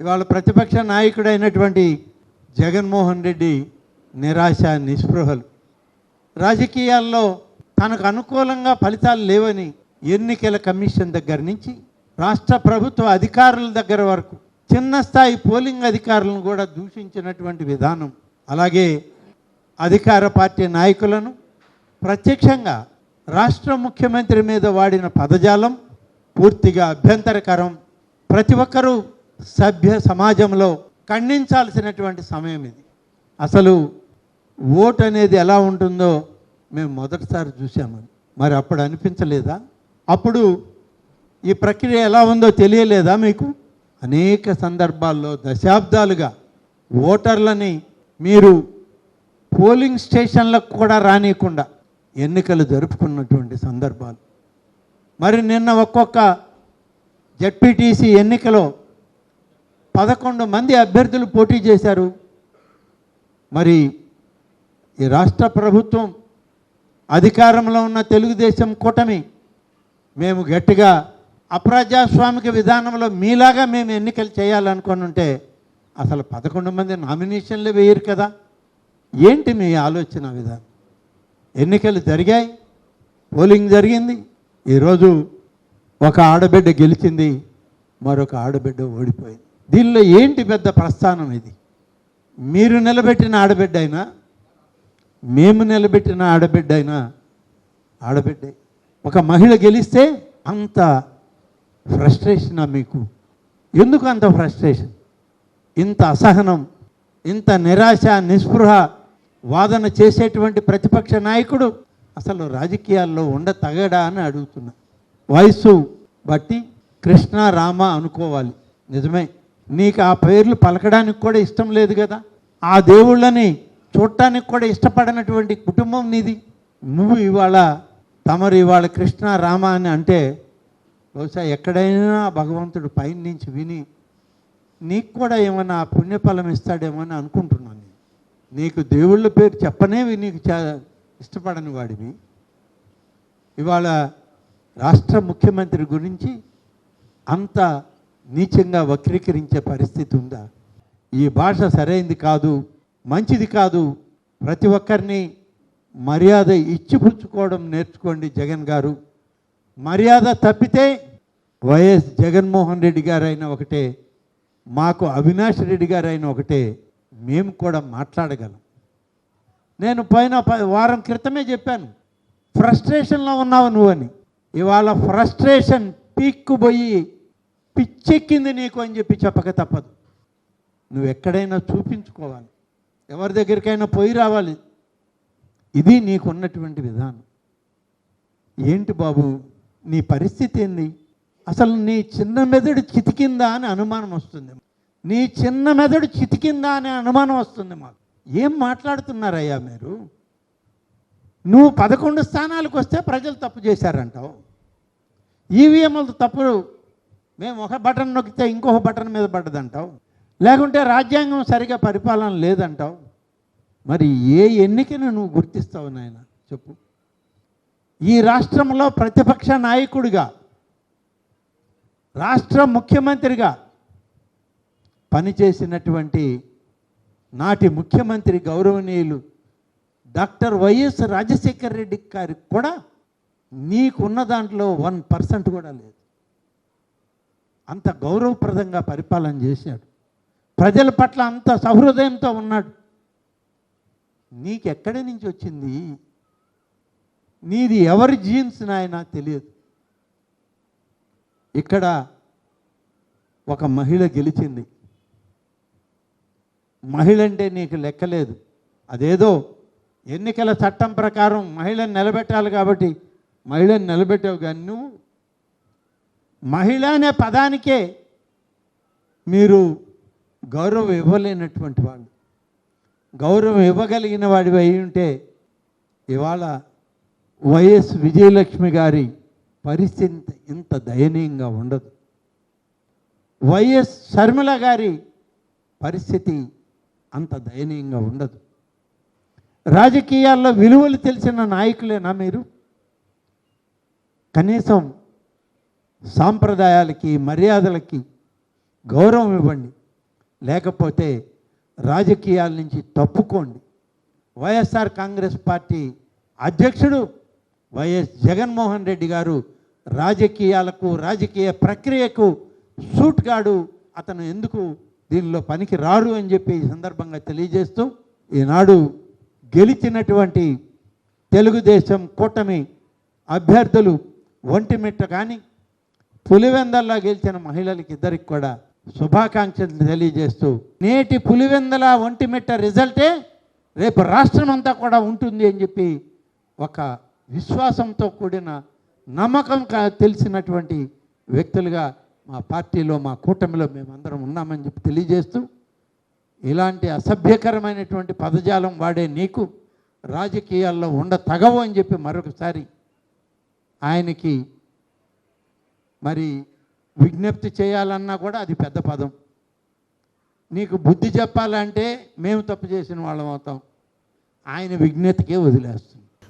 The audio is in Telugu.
ఇవాళ ప్రతిపక్ష నాయకుడైనటువంటి జగన్మోహన్ రెడ్డి నిరాశ నిస్పృహలు. రాజకీయాల్లో తనకు అనుకూలంగా ఫలితాలు లేవని ఎన్నికల కమిషన్ దగ్గర నుంచి రాష్ట్ర ప్రభుత్వ అధికారుల దగ్గర వరకు చిన్న స్థాయి పోలింగ్ అధికారులను కూడా దూషించినటువంటి విధానం. అలాగే అధికార పార్టీ నాయకులను ప్రత్యక్షంగా రాష్ట్ర ముఖ్యమంత్రి మీద వాడిన పదజాలం పూర్తిగా అభ్యంతరకరం. ప్రతి ఒక్కరూ సభ్య సమాజంలో ఖండించాల్సినటువంటి సమయం ఇది. అసలు ఓట్ అనేది ఎలా ఉంటుందో మేము మొదటిసారి చూసాము మరి అప్పుడు అనిపించలేదా? అప్పుడు ఈ ప్రక్రియ ఎలా ఉందో తెలియలేదా మీకు? అనేక సందర్భాల్లో దశాబ్దాలుగా ఓటర్లని మీరు పోలింగ్ స్టేషన్లకు కూడా రానియకుండా ఎన్నికలు జరుపుకున్నటువంటి సందర్భాలు. మరి నిన్న ఒక్కొక్క జడ్పీటీసీ ఎన్నికలో పదకొండు మంది అభ్యర్థులు పోటీ చేశారు. మరి ఈ రాష్ట్ర ప్రభుత్వం అధికారంలో ఉన్న తెలుగుదేశం కూటమి మేము గట్టిగా అప్రజాస్వామిక విధానంలో మీలాగా మేము ఎన్నికలు చేయాలనుకుని ఉంటే అసలు పదకొండు మంది నామినేషన్లు వేయరు కదా. ఏంటి మీ ఆలోచన విధానం? ఎన్నికలు జరిగాయి పోలింగ్ జరిగింది ఈరోజు ఒక ఆడబిడ్డ గెలిచింది మరొక ఆడబిడ్డ ఓడిపోయింది. దీనిలో ఏంటి పెద్ద ప్రస్థానం ఇది? మీరు నిలబెట్టిన ఆడబిడ్డ అయినా మేము నిలబెట్టిన ఆడబిడ్డ అయినా ఆడబిడ్డే. ఒక మహిళ గెలిస్తే అంత ఫ్రస్ట్రేషనా మీకు? ఎందుకు అంత ఫ్రస్ట్రేషన్? ఇంత అసహనం ఇంత నిరాశ నిస్పృహ వాదన చేసేటువంటి ప్రతిపక్ష నాయకుడు అసలు రాజకీయాల్లో ఉండ తగడా అని అడుగుతున్నా. వయస్సు బట్టి కృష్ణ రామ అనుకోవాలి. నిజమే. నీకు ఆ పేర్లు పలకడానికి కూడా ఇష్టం లేదు కదా? ఆ దేవుళ్ళని చూడటానికి కూడా ఇష్టపడినటువంటి కుటుంబం నీది. నువ్వు ఇవాళ తమరు ఇవాళ కృష్ణ రామ అని అంటే బహుశా ఎక్కడైనా భగవంతుడు పైన నుంచి విని నీకు కూడా ఏమైనా పుణ్యఫలం ఇస్తాడేమో అని అనుకుంటున్నాను నేను. నీకు దేవుళ్ళ పేరు చెప్పనేవి నీకు చా ఇష్టపడని వాడివి ఇవాళ రాష్ట్ర ముఖ్యమంత్రి గురించి అంత నీచంగా వక్రీకరించే పరిస్థితి ఉందా? ఈ భాష సరైంది కాదు మంచిది కాదు. ప్రతి ఒక్కరిని మర్యాద ఇచ్చిపుచ్చుకోవడం నేర్చుకోండి జగన్ గారు. మర్యాద తప్పితే వైఎస్ జగన్మోహన్ రెడ్డి గారైనా ఒకటే మాకు అవినాష్ రెడ్డి గారైనా ఒకటే మేము కూడా మాట్లాడగలం. నేను పైన వారం క్రితమే చెప్పాను ఫ్రస్ట్రేషన్లో ఉన్నావు నువ్వని ఇవాళ ఫ్రస్ట్రేషన్ పీక్కుపోయి పిచ్చెక్కింది నీకు అని చెప్పి చెప్పక తప్పదు. నువ్వు ఎక్కడైనా చూపించుకోవాలి. ఎవరి దగ్గరికైనా పోయి రావాలి. ఇది నీకున్నటువంటి విధానం. ఏంటి బాబు? నీ పరిస్థితి ఏంది? అసలు నీ చిన్న మెదడు చితికిందా అని అనుమానం వస్తుంది. నీ చిన్న మెదడు చితికిందా అనే అనుమానం వస్తుంది మాకు. ఏం మాట్లాడుతున్నారయ్యా మీరు? నువ్వు పదకొండు స్థానాలకు వస్తే ప్రజలు తప్పు చేశారంటావు. ఈవీఎంలతో తప్పు మేము ఒక బటన్ నొక్కితే ఇంకొక బటన్ మీద పడ్డదంటావు? లేకుంటే రాజ్యాంగం సరిగా పరిపాలన లేదంటావు? మరి ఏ ఎన్నికను నువ్వు గుర్తిస్తావు నాయన? చెప్పు. ఈ రాష్ట్రంలో ప్రతిపక్ష నాయకుడిగా రాష్ట్ర ముఖ్యమంత్రిగా పనిచేసినటువంటి నాటి ముఖ్యమంత్రి గౌరవనీయులు డాక్టర్ వైఎస్ రాజశేఖర్ రెడ్డి గారికి కూడా నీకున్న దాంట్లో వన్ పర్సెంట్ కూడా లేదు. అంత గౌరవప్రదంగా పరిపాలన చేశాడు. ప్రజల పట్ల అంత సహృదయంతో ఉన్నాడు. నీకెక్కడి నుంచి వచ్చింది? నీది ఎవరి జీన్స్ నాయన తెలియదు. ఇక్కడ ఒక మహిళ గెలిచింది. మహిళ అంటే నీకు లెక్కలేదు. అదేదో ఎన్నికల చట్టం ప్రకారం మహిళను నిలబెట్టాలి కాబట్టి మహిళను నిలబెట్టావు కానీ నువ్వు మహిళ అనే పదానికే మీరు గౌరవం ఇవ్వలేనటువంటి వాళ్ళు. గౌరవం ఇవ్వగలిగిన వాడివి అయి ఉంటే ఇవాళ వైఎస్ విజయలక్ష్మి గారి పరిస్థితి ఇంత దయనీయంగా ఉండదు. వైఎస్ శర్మిల గారి పరిస్థితి అంత దయనీయంగా ఉండదు. రాజకీయాల్లో విలువలు తెలిసిన నాయకులేనా మీరు? కనీసం సాంప్రదాయాలకి మర్యాదలకి గౌరవం ఇవ్వండి. లేకపోతే రాజకీయాల నుంచి తప్పుకోండి. వైఎస్ఆర్ కాంగ్రెస్ పార్టీ అధ్యక్షుడు వైఎస్ జగన్మోహన్ రెడ్డి గారు రాజకీయాలకు రాజకీయ ప్రక్రియకు సూట్గాడు. అతను ఎందుకు దీనిలో పనికి రాడు అని చెప్పి ఈ సందర్భంగా తెలియజేస్తూ ఈనాడు గెలిచినటువంటి తెలుగుదేశం కూటమి అభ్యర్థులు ఒంటిమిట్ట కానీ పులివెందల్లో గెలిచిన మహిళలకి ఇద్దరికి కూడా శుభాకాంక్షలు తెలియజేస్తూ నేటి పులివెందల ఒంటిమిట్ట రిజల్టే రేపు రాష్ట్రం అంతా కూడా ఉంటుంది అని చెప్పి ఒక విశ్వాసంతో కూడిన నమ్మకం కా- తెలిసినటువంటి వ్యక్తులుగా మా పార్టీలో మా కూటమిలో మేమందరం ఉన్నామని చెప్పి తెలియజేస్తూ ఇలాంటి అసభ్యకరమైనటువంటి పదజాలం వాడే నీకు రాజకీయాల్లో ఉండ తగవు అని చెప్పి మరొకసారి ఆయనకి మరి విజ్ఞప్తి చేయాలన్నా కూడా అది పెద్ద పదం. నీకు బుద్ధి చెప్పాలంటే మేము తప్పు చేసిన వాళ్ళం అవుతాం. ఆయన విజ్ఞతకే వదిలేస్తుంది.